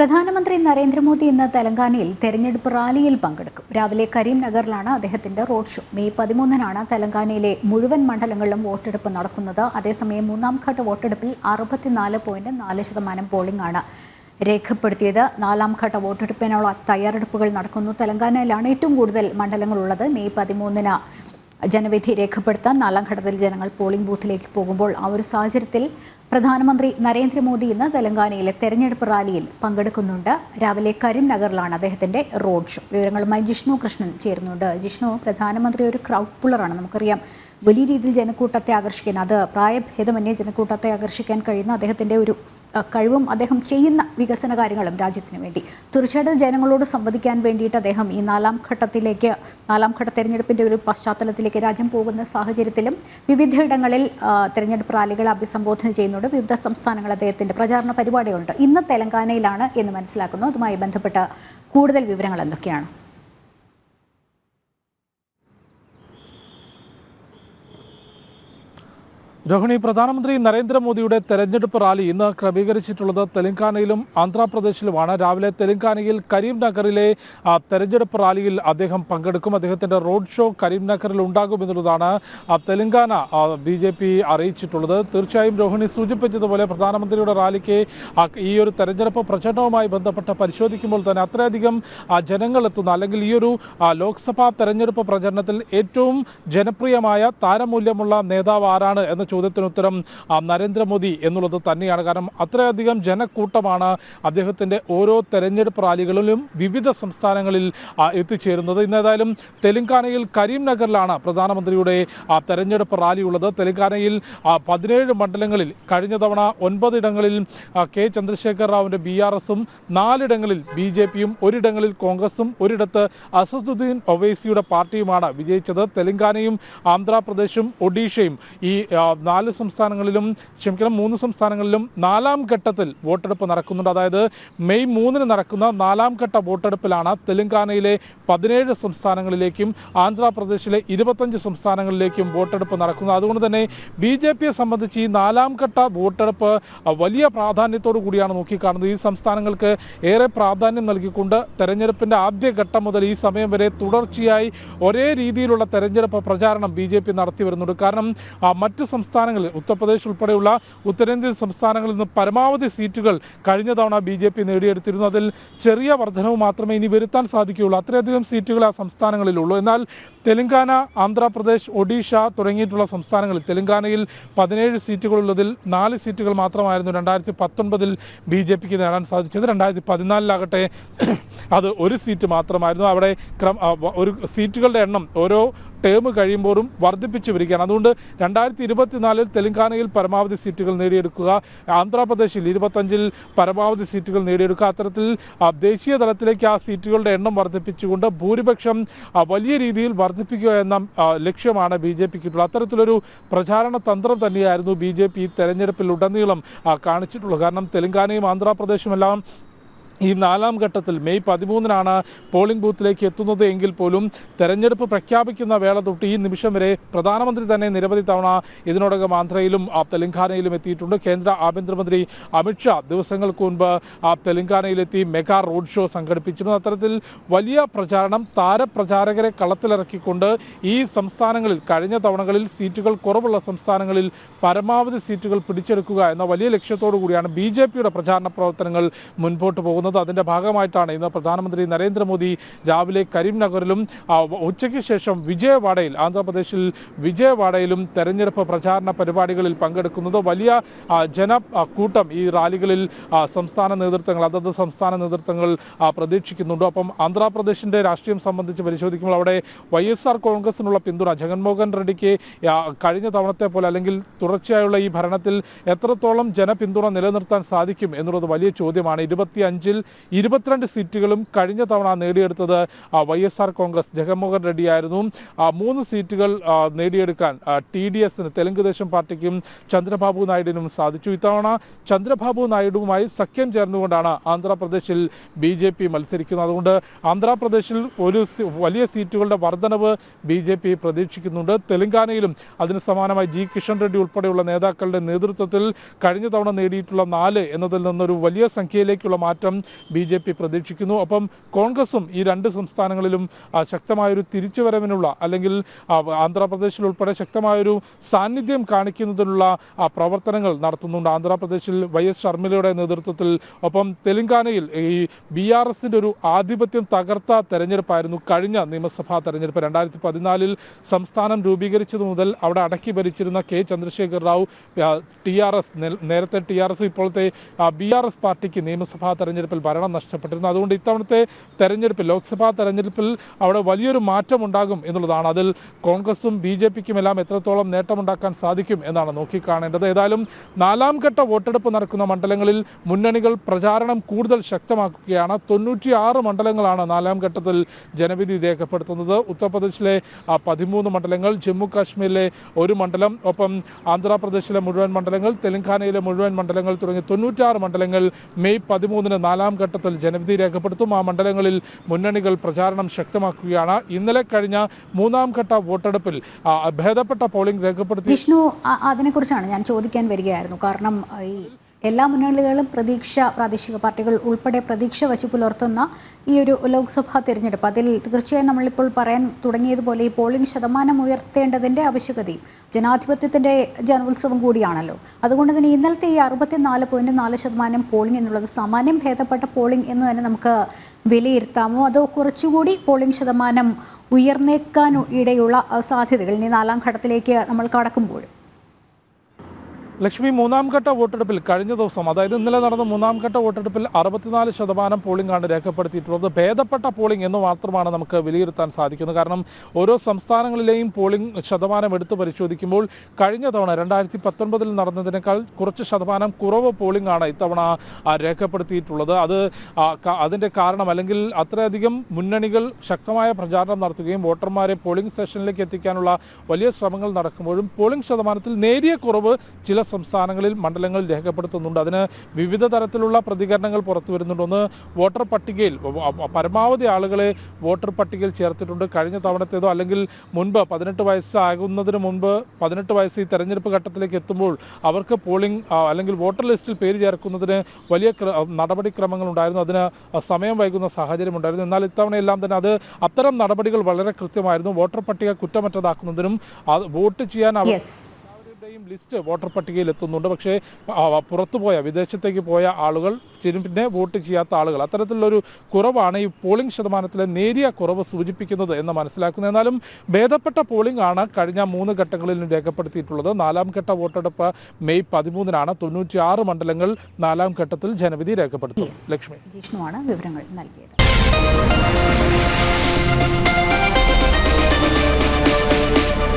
പ്രധാനമന്ത്രി നരേന്ദ്രമോദി ഇന്ന് തെലങ്കാനയിൽ തെരഞ്ഞെടുപ്പ് റാലിയിൽ പങ്കെടുക്കും. രാവിലെ കരീംനഗറിലാണ് അദ്ദേഹത്തിന്റെ റോഡ് ഷോ. മെയ് പതിമൂന്നിനാണ് തെലങ്കാനയിലെ മുഴുവൻ മണ്ഡലങ്ങളിലും വോട്ടെടുപ്പ് നടക്കുന്നത്. അതേസമയം മൂന്നാം ഘട്ട വോട്ടെടുപ്പിൽ അറുപത്തിനാല് പോയിന്റ് നാല് ശതമാനം പോളിംഗ് ആണ് രേഖപ്പെടുത്തിയത്. നാലാം ഘട്ട വോട്ടെടുപ്പിനുള്ള തയ്യാറെടുപ്പുകൾ നടക്കുന്നു. തെലങ്കാനയിലാണ് ഏറ്റവും കൂടുതൽ മണ്ഡലങ്ങളുള്ളത് മെയ് പതിമൂന്നിന്. ജനവിധി രേഖപ്പെടുത്താൻ നാലാം ഘട്ടത്തിൽ ജനങ്ങൾ പോളിംഗ് ബൂത്തിലേക്ക് പോകുമ്പോൾ ആ ഒരു സാഹചര്യത്തിൽ പ്രധാനമന്ത്രി നരേന്ദ്രമോദി ഇന്ന് തെലങ്കാനയിലെ തെരഞ്ഞെടുപ്പ് റാലിയിൽ പങ്കെടുക്കുന്നുണ്ട്. രാവിലെ കരീംനഗറിലാണ് അദ്ദേഹത്തിന്റെ റോഡ് ഷോ വിവരങ്ങളുമായി ജിഷ്ണു കൃഷ്ണൻ ചേരുന്നുണ്ട്. ജിഷ്ണു പ്രധാനമന്ത്രി ഒരു ക്രൗഡ് പുള്ളറാണ് നമുക്കറിയാം വലിയ രീതിയിൽ ജനക്കൂട്ടത്തെ ആകർഷിക്കാൻ അത് പ്രായഭേദമന്യേ ജനക്കൂട്ടത്തെ ആകർഷിക്കാൻ കഴിയുന്ന അദ്ദേഹത്തിന്റെ ഒരു കഴിവും അദ്ദേഹം ചെയ്യുന്ന വികസന കാര്യങ്ങളും രാജ്യത്തിന് വേണ്ടി. തീർച്ചയായിട്ടും ജനങ്ങളോട് സംവദിക്കാൻ വേണ്ടിയിട്ട് അദ്ദേഹം ഈ നാലാം ഘട്ടത്തിലേക്ക് നാലാം ഘട്ട തെരഞ്ഞെടുപ്പിന്റെ ഒരു പശ്ചാത്തലത്തിലേക്ക് രാജ്യം പോകുന്ന സാഹചര്യത്തിലും വിവിധയിടങ്ങളിൽ തെരഞ്ഞെടുപ്പ് റാലികളെ അഭിസംബോധന ചെയ്യുന്നുണ്ട്. വിവിധ സംസ്ഥാനങ്ങൾ അദ്ദേഹത്തിന്റെ പ്രചാരണ പരിപാടികളുണ്ട്. ഇന്ന് തെലങ്കാനയിലാണ് എന്ന് മനസ്സിലാക്കുന്നു. അതുമായി ബന്ധപ്പെട്ട കൂടുതൽ വിവരങ്ങൾ എന്തൊക്കെയാണ്? രോഹിണി പ്രധാനമന്ത്രി നരേന്ദ്രമോദിയുടെ തെരഞ്ഞെടുപ്പ് റാലി ഇന്ന് ക്രമീകരിച്ചിട്ടുള്ളത് തെലങ്കാനയിലും ആന്ധ്രാപ്രദേശിലുമാണ്. രാവിലെ തെലങ്കാനയിൽ കരീംനഗറിലെ തെരഞ്ഞെടുപ്പ് റാലിയിൽ അദ്ദേഹം പങ്കെടുക്കും. അദ്ദേഹത്തിന്റെ റോഡ് ഷോ കരീംനഗറിൽ ഉണ്ടാകുമെന്നുള്ളതാണ് തെലങ്കാന ബി ജെ പി അറിയിച്ചിട്ടുള്ളത്. തീർച്ചയായും രോഹിണി സൂചിപ്പിച്ചതുപോലെ പ്രധാനമന്ത്രിയുടെ റാലിക്ക് ഈ ഒരു തെരഞ്ഞെടുപ്പ് പ്രചരണവുമായി ബന്ധപ്പെട്ട് പരിശോധിക്കുമ്പോൾ തന്നെ അത്രയധികം എത്തുന്ന അല്ലെങ്കിൽ ഈ ഒരു ലോക്സഭാ തെരഞ്ഞെടുപ്പ് പ്രചരണത്തിൽ ഏറ്റവും ജനപ്രിയമായ താരമൂല്യമുള്ള നേതാവ് ആരാണ് എന്ന ചോദ്യത്തിന് ഉത്തരം ആ, നരേന്ദ്രമോദി എന്നുള്ളത് തന്നെയാണ്. കാരണം അത്രയധികം ജനക്കൂട്ടമാണ് അദ്ദേഹത്തിന്റെ ഓരോ തെരഞ്ഞെടുപ്പ് റാലികളിലും വിവിധ സംസ്ഥാനങ്ങളിൽ എത്തിച്ചേരുന്നത്. ഇന്ന് ഏതായാലും തെലങ്കാനയിൽ കരീംനഗറിലാണ് പ്രധാനമന്ത്രിയുടെ തെരഞ്ഞെടുപ്പ് റാലി ഉള്ളത് തെലങ്കാനയിൽ പതിനേഴ് മണ്ഡലങ്ങളിൽ കഴിഞ്ഞ തവണ ഒൻപതിടങ്ങളിൽ കെ ചന്ദ്രശേഖർ റാവുവിന്റെ ബി ആർ എസും നാലിടങ്ങളിൽ ബി ജെ പിയും ഒരിടങ്ങളിൽ കോൺഗ്രസും ഒരിടത്ത് അസദുദ്ദീൻ ഒവൈസിയുടെ പാർട്ടിയുമാണ് വിജയിച്ചത്. തെലങ്കാനയും ആന്ധ്രാപ്രദേശും ഒഡീഷയും ഈ നാല് സംസ്ഥാനങ്ങളിലും ക്ഷമിക്കണം മൂന്ന് സംസ്ഥാനങ്ങളിലും നാലാം ഘട്ടത്തിൽ വോട്ടെടുപ്പ് നടക്കുന്നുണ്ട്. അതായത് മെയ് മൂന്നിന് നടക്കുന്ന നാലാം ഘട്ട വോട്ടെടുപ്പിലാണ് തെലങ്കാനയിലെ പതിനേഴ് സംസ്ഥാനങ്ങളിലേക്കും ആന്ധ്രാപ്രദേശിലെ ഇരുപത്തഞ്ച് സംസ്ഥാനങ്ങളിലേക്കും വോട്ടെടുപ്പ് നടക്കുന്നത്. അതുകൊണ്ട് തന്നെ ബി ജെ പിയെ സംബന്ധിച്ച് ഈ നാലാം ഘട്ട വോട്ടെടുപ്പ് വലിയ പ്രാധാന്യത്തോടു കൂടിയാണ് നോക്കിക്കാണുന്നത്. ഈ സംസ്ഥാനങ്ങൾക്ക് ഏറെ പ്രാധാന്യം നൽകിക്കൊണ്ട് തെരഞ്ഞെടുപ്പിന്റെ ആദ്യ ഘട്ടം മുതൽ ഈ സമയം വരെ തുടർച്ചയായി ഒരേ രീതിയിലുള്ള തെരഞ്ഞെടുപ്പ് പ്രചാരണം ബി നടത്തി വരുന്നുണ്ട്. കാരണം മറ്റ് മറ്റ് സംസ്ഥാനങ്ങളിൽ ഉത്തർപ്രദേശ് ഉൾപ്പെടെയുള്ള ഉത്തരേന്ത്യൻ സംസ്ഥാനങ്ങളിൽ നിന്ന് പരമാവധി സീറ്റുകൾ കഴിഞ്ഞ തവണ ബി ജെ പി നേടിയെടുത്തിരുന്നു. അതിൽ ചെറിയ വർധനവ് മാത്രമേ ഇനി വരുത്താൻ സാധിക്കുകയുള്ളൂ. അത്രയധികം സീറ്റുകൾ ആ സംസ്ഥാനങ്ങളിലുള്ളൂ. എന്നാൽ തെലങ്കാന ആന്ധ്രാപ്രദേശ് ഒഡീഷ തുടങ്ങിയിട്ടുള്ള സംസ്ഥാനങ്ങളിൽ തെലങ്കാനയിൽ പതിനേഴ് സീറ്റുകളുള്ളതിൽ നാല് സീറ്റുകൾ മാത്രമായിരുന്നു രണ്ടായിരത്തി പത്തൊൻപതിൽ ബി ജെ പിക്ക് നേടാൻ സാധിച്ചത്. രണ്ടായിരത്തി പതിനാലിലാകട്ടെ അത് ഒരു സീറ്റ് മാത്രമായിരുന്നു. അവിടെ ക്രം ഒരു സീറ്റുകളുടെ എണ്ണം ഓരോ ടേം കഴിയുമ്പോഴും വർദ്ധിപ്പിച്ചു വരികയാണ്. അതുകൊണ്ട് രണ്ടായിരത്തി ഇരുപത്തിനാലിൽ തെലങ്കാനയിൽ പരമാവധി സീറ്റുകൾ നേടിയെടുക്കുക ആന്ധ്രാപ്രദേശിൽ ഇരുപത്തഞ്ചിൽ പരമാവധി സീറ്റുകൾ നേടിയെടുക്കുക. അത്തരത്തിൽ ദേശീയ തലത്തിലേക്ക് ആ സീറ്റുകളുടെ എണ്ണം വർദ്ധിപ്പിച്ചുകൊണ്ട് ഭൂരിപക്ഷം വലിയ രീതിയിൽ വർദ്ധിപ്പിക്കുക എന്ന ലക്ഷ്യമാണ് ബി ജെ പിക്കുള്ളത്. അത്തരത്തിലൊരു പ്രചാരണ തന്ത്രം തന്നെയായിരുന്നു ബി ജെ പി തെരഞ്ഞെടുപ്പിൽ ഉടനീളം കാണിച്ചിട്ടുള്ളത്. കാരണം തെലങ്കാനയും ആന്ധ്രാപ്രദേശും എല്ലാം ഈ നാലാം ഘട്ടത്തിൽ മെയ് പതിമൂന്നിനാണ് പോളിംഗ് ബൂത്തിലേക്ക് എത്തുന്നത് എങ്കിൽ പോലും തെരഞ്ഞെടുപ്പ് പ്രഖ്യാപിക്കുന്ന വേള തൊട്ട് ഈ നിമിഷം വരെ പ്രധാനമന്ത്രി തന്നെ നിരവധി തവണ ഇതിനോടകം ആന്ധ്രയിലും തെലങ്കാനയിലും എത്തിയിട്ടുണ്ട്. കേന്ദ്ര ആഭ്യന്തരമന്ത്രി അമിത്ഷാ ദിവസങ്ങൾക്ക് മുൻപ് തെലങ്കാനയിലെത്തി മെഗാ റോഡ് ഷോ സംഘടിപ്പിച്ചിരുന്നു. അത്തരത്തിൽ വലിയ പ്രചാരണം താരപ്രചാരകരെ കളത്തിലിറക്കിക്കൊണ്ട് ഈ സംസ്ഥാനങ്ങളിൽ കഴിഞ്ഞ തവണകളിൽ സീറ്റുകൾ കുറവുള്ള സംസ്ഥാനങ്ങളിൽ പരമാവധി സീറ്റുകൾ പിടിച്ചെടുക്കുക എന്ന വലിയ ലക്ഷ്യത്തോടു കൂടിയാണ് ബി പ്രചാരണ പ്രവർത്തനങ്ങൾ മുൻപോട്ട് പോകുന്നത്. അതിന്റെ ഭാഗമായിട്ടാണ് ഇന്ന് പ്രധാനമന്ത്രി നരേന്ദ്രമോദി രാവിലെ കരീംനഗറിലും ഉച്ചയ്ക്ക് ശേഷം വിജയവാഡയിൽ ആന്ധ്രാപ്രദേശിൽ വിജയവാഡയിലും തെരഞ്ഞെടുപ്പ് പ്രചാരണ പരിപാടികളിൽ പങ്കെടുക്കുന്നത് വലിയ ആ, ജന കൂട്ടം ഈ റാലികളിൽ സംസ്ഥാന നേതൃത്വങ്ങൾ അതത് സംസ്ഥാന നേതൃത്വങ്ങൾ പ്രതീക്ഷിക്കുന്നുണ്ട്. അപ്പം ആന്ധ്രാപ്രദേശിന്റെ രാഷ്ട്രീയം സംബന്ധിച്ച് പരിശോധിക്കുമ്പോൾ അവിടെ വൈ എസ് ആർ കോൺഗ്രസിനുള്ള പിന്തുണ ജഗൻമോഹൻ റെഡ്ഡിക്ക് കഴിഞ്ഞ തവണത്തെ പോലെ അല്ലെങ്കിൽ തുടർച്ചയായുള്ള ഈ ഭരണത്തിൽ എത്രത്തോളം ജനപിന്തുണ നിലനിർത്താൻ സാധിക്കും എന്നുള്ളത് വലിയ ചോദ്യമാണ്. ഇരുപത്തി അഞ്ചിൽ ഇരുപത്തിരണ്ട് സീറ്റുകളും കഴിഞ്ഞ തവണ നേടിയെടുത്തത് Y S R Congress Jaganmohan റെഡ്ഡിയായിരുന്നു. മൂന്ന് സീറ്റുകൾ നേടിയെടുക്കാൻ ടി ഡി എസിന് തെലുങ്ക് ദേശം പാർട്ടിക്കും ചന്ദ്രബാബു നായിഡുവിനും സാധിച്ചു. ഇത്തവണ ചന്ദ്രബാബു നായിഡുവുമായി സഖ്യം ചേർന്നുകൊണ്ടാണ് ആന്ധ്രാപ്രദേശിൽ ബി ജെ പി മത്സരിക്കുന്നത്. അതുകൊണ്ട് ആന്ധ്രാപ്രദേശിൽ ഒരു വലിയ സീറ്റുകളുടെ വർധനവ് ബി ജെ പി പ്രതീക്ഷിക്കുന്നുണ്ട്. തെലങ്കാനയിലും അതിന് സമാനമായി ജി കിഷൻ റെഡ്ഡി ഉൾപ്പെടെയുള്ള നേതാക്കളുടെ നേതൃത്വത്തിൽ കഴിഞ്ഞ തവണ നേടിയിട്ടുള്ള നാല് എന്നതിൽ നിന്നൊരു വലിയ സംഖ്യയിലേക്കുള്ള മാറ്റം ബി ജെ പി പ്രതീക്ഷിക്കുന്നു. ഒപ്പം കോൺഗ്രസും ഈ രണ്ട് സംസ്ഥാനങ്ങളിലും ശക്തമായൊരു തിരിച്ചുവരവിനുള്ള അല്ലെങ്കിൽ ആന്ധ്രാപ്രദേശിൽ ഉൾപ്പെടെ ശക്തമായൊരു സാന്നിധ്യം കാണിക്കുന്നതിനുള്ള പ്രവർത്തനങ്ങൾ നടത്തുന്നുണ്ട്. ആന്ധ്രാപ്രദേശിൽ വൈ എസ് ശർമ്മിലയുടെ നേതൃത്വത്തിൽ. ഒപ്പം തെലങ്കാനയിൽ ഈ ബി ആർ എസിന്റെ ഒരു ആധിപത്യം തകർത്ത തെരഞ്ഞെടുപ്പായിരുന്നു കഴിഞ്ഞ നിയമസഭാ തെരഞ്ഞെടുപ്പ്. രണ്ടായിരത്തി പതിനാലിൽ സംസ്ഥാനം രൂപീകരിച്ചതു മുതൽ അവിടെ അടക്കി ഭരിച്ചിരുന്ന K Chandrashekar Rao T R S നേരത്തെ ടി ആർ എസ് ഇപ്പോഴത്തെ ബി ആർ എസ് പാർട്ടിക്ക് നിയമസഭാ തെരഞ്ഞെടുപ്പിൽ ഭരണം നഷ്ടപ്പെട്ടിരുന്നു. അതുകൊണ്ട് ഇത്തവണത്തെ തെരഞ്ഞെടുപ്പിൽ ലോക്സഭാ തെരഞ്ഞെടുപ്പിൽ അവിടെ വലിയൊരു മാറ്റം ഉണ്ടാകും എന്നുള്ളതാണ്. അതിൽ കോൺഗ്രസും ബി ജെ പിക്കും എല്ലാം എത്രത്തോളം നേട്ടമുണ്ടാക്കാൻ സാധിക്കും എന്നാണ് നോക്കിക്കാണേണ്ടത്. ഏതായാലും നാലാം ഘട്ട വോട്ടെടുപ്പ് നടക്കുന്ന മണ്ഡലങ്ങളിൽ മുന്നണികൾ പ്രചാരണം കൂടുതൽ ശക്തമാക്കുകയാണ്. തൊണ്ണൂറ്റി ആറ് മണ്ഡലങ്ങളാണ് നാലാം ഘട്ടത്തിൽ ജനവിധി രേഖപ്പെടുത്തുന്നത്. ഉത്തർപ്രദേശിലെ പതിമൂന്ന് മണ്ഡലങ്ങൾ ജമ്മു കാശ്മീരിലെ ഒരു മണ്ഡലം ഒപ്പം ആന്ധ്രാപ്രദേശിലെ മുഴുവൻ മണ്ഡലങ്ങൾ തെലങ്കാനയിലെ മുഴുവൻ മണ്ഡലങ്ങൾ തുടങ്ങി തൊണ്ണൂറ്റാറ് മണ്ഡലങ്ങൾ മെയ് പതിമൂന്നിന് നാലാം ഘട്ടത്തിൽ ജനവിധി രേഖപ്പെടുത്തും. ആ മണ്ഡലങ്ങളിൽ മുന്നണികൾ പ്രചാരണം ശക്തമാക്കുകയാണ്. ഇന്നലെ കഴിഞ്ഞ മൂന്നാം ഘട്ട വോട്ടെടുപ്പിൽ ഭേദപ്പെട്ട പോളിംഗ് രേഖപ്പെടുത്തി ജിഷ്ണു അതിനെക്കുറിച്ചാണ് ഞാൻ ചോദിക്കാൻ വരികയായിരുന്നു. കാരണം ഈ എല്ലാ മുന്നണികളും പ്രതീക്ഷ പ്രാദേശിക പാർട്ടികൾ ഉൾപ്പെടെ പ്രതീക്ഷ വച്ച് പുലർത്തുന്ന ഈ ഒരു ലോക്സഭാ തിരഞ്ഞെടുപ്പ്. അതിൽ തീർച്ചയായും നമ്മളിപ്പോൾ പറയാൻ തുടങ്ങിയതുപോലെ ഈ പോളിംഗ് ശതമാനം ഉയർത്തേണ്ടതിന്റെ ആവശ്യകതയും ജനാധിപത്യത്തിന്റെ ജനോത്സവം കൂടിയാണല്ലോ. അതുകൊണ്ട് തന്നെ ഇന്നലത്തെ ഈ അറുപത്തിനാല് പോയിന്റ് നാല് ശതമാനം പോളിംഗ് എന്നുള്ളത് സാമാന്യം ഭേദപ്പെട്ട പോളിംഗ് എന്ന് തന്നെ നമുക്ക് വിലയിരുത്താമോ? അതോ കുറച്ചുകൂടി പോളിംഗ് ശതമാനം ഉയർന്നേക്കാൻ ഇടയുള്ള സാധ്യതകൾ? ഇനി നാലാം ഘട്ടത്തിലേക്ക് നമ്മൾ കടക്കുമ്പോഴും ലക്ഷ്മി മൂന്നാം ഘട്ട വോട്ടെടുപ്പിൽ കഴിഞ്ഞ ദിവസം അതായത് ഇന്നലെ നടന്ന മൂന്നാം ഘട്ട വോട്ടെടുപ്പിൽ അറുപത്തിനാല് ശതമാനം പോളിംഗ് ആണ് രേഖപ്പെടുത്തിയിട്ടുള്ളത്. ഭേദപ്പെട്ട പോളിംഗ് എന്ന് മാത്രമാണ് നമുക്ക് വിലയിരുത്താൻ സാധിക്കുന്നത്. കാരണം ഓരോ സംസ്ഥാനങ്ങളിലെയും പോളിംഗ് ശതമാനം എടുത്തു പരിശോധിക്കുമ്പോൾ കഴിഞ്ഞ തവണ രണ്ടായിരത്തി പത്തൊൻപതിൽ നടന്നതിനേക്കാൾ കുറച്ച് ശതമാനം കുറവ് പോളിംഗ് ആണ് ഇത്തവണ രേഖപ്പെടുത്തിയിട്ടുള്ളത്. അത് അതിന്റെ കാരണം അല്ലെങ്കിൽ അത്രയധികം മുന്നണികൾ ശക്തമായ പ്രചാരണം നടത്തുകയും വോട്ടർമാരെ പോളിംഗ് സ്റ്റേഷനിലേക്ക് എത്തിക്കാനുള്ള വലിയ ശ്രമങ്ങൾ നടക്കുമ്പോഴും പോളിംഗ് ശതമാനത്തിൽ നേരിയ കുറവ് ചില സംസ്ഥാനങ്ങളിൽ മണ്ഡലങ്ങൾ രേഖപ്പെടുത്തുന്നുണ്ട്. അതിന് വിവിധ തരത്തിലുള്ള പ്രതികരണങ്ങൾ പുറത്തു വരുന്നുണ്ട്. ഒന്ന് വോട്ടർ പട്ടികയിൽ പരമാവധി ആളുകളെ വോട്ടർ പട്ടികയിൽ ചേർത്തിട്ടുണ്ട്. കഴിഞ്ഞ തവണത്തേതോ അല്ലെങ്കിൽ മുൻപ് പതിനെട്ട് വയസ്സാകുന്നതിന് മുൻപ് പതിനെട്ട് വയസ്സ് ഈ തെരഞ്ഞെടുപ്പ് ഘട്ടത്തിലേക്ക് എത്തുമ്പോൾ അവർക്ക് പോളിംഗ് അല്ലെങ്കിൽ വോട്ടർ ലിസ്റ്റിൽ പേര് ചേർക്കുന്നതിന് വലിയ നടപടിക്രമങ്ങൾ ഉണ്ടായിരുന്നു. അതിന് സമയം വൈകുന്ന സാഹചര്യം ഉണ്ടായിരുന്നു. എന്നാൽ ഇത്തവണയെല്ലാം തന്നെ അത് അത്തരം നടപടികൾ വളരെ കൃത്യമായിരുന്നു. വോട്ടർ പട്ടിക കുറ്റമറ്റതാക്കുന്നതിനും വോട്ട് ചെയ്യാൻ അവർ യെസ് ലിസ്റ്റ് വോട്ടർ പട്ടികയിൽ എത്തുന്നുണ്ട് പക്ഷേ ആ, പുറത്തു പോയ വിദേശത്തേക്ക് പോയ ആളുകൾ ചിരി- പിന്നെ വോട്ട് ചെയ്യാത്ത ആളുകൾ അത്തരത്തിലുള്ളൊരു കുറവാണ് ഈ പോളിംഗ് ശതമാനത്തിലെ നേരിയ കുറവ് സൂചിപ്പിക്കുന്നത് എന്ന് മനസ്സിലാക്കുന്നു. എന്നാലും ഭേദപ്പെട്ട പോളിംഗ് ആണ് കഴിഞ്ഞ മൂന്ന് ഘട്ടങ്ങളിലും രേഖപ്പെടുത്തിയിട്ടുള്ളത്. നാലാം ഘട്ട വോട്ടെടുപ്പ് മെയ് പതിമൂന്നിനാണ്. തൊണ്ണൂറ്റി ആറ് മണ്ഡലങ്ങൾ നാലാം ഘട്ടത്തിൽ ജനവിധി രേഖപ്പെടുത്തും. ലക്ഷ്മി. ജിഷ്ണുവാണ് വിവരങ്ങൾ നൽകിയത്.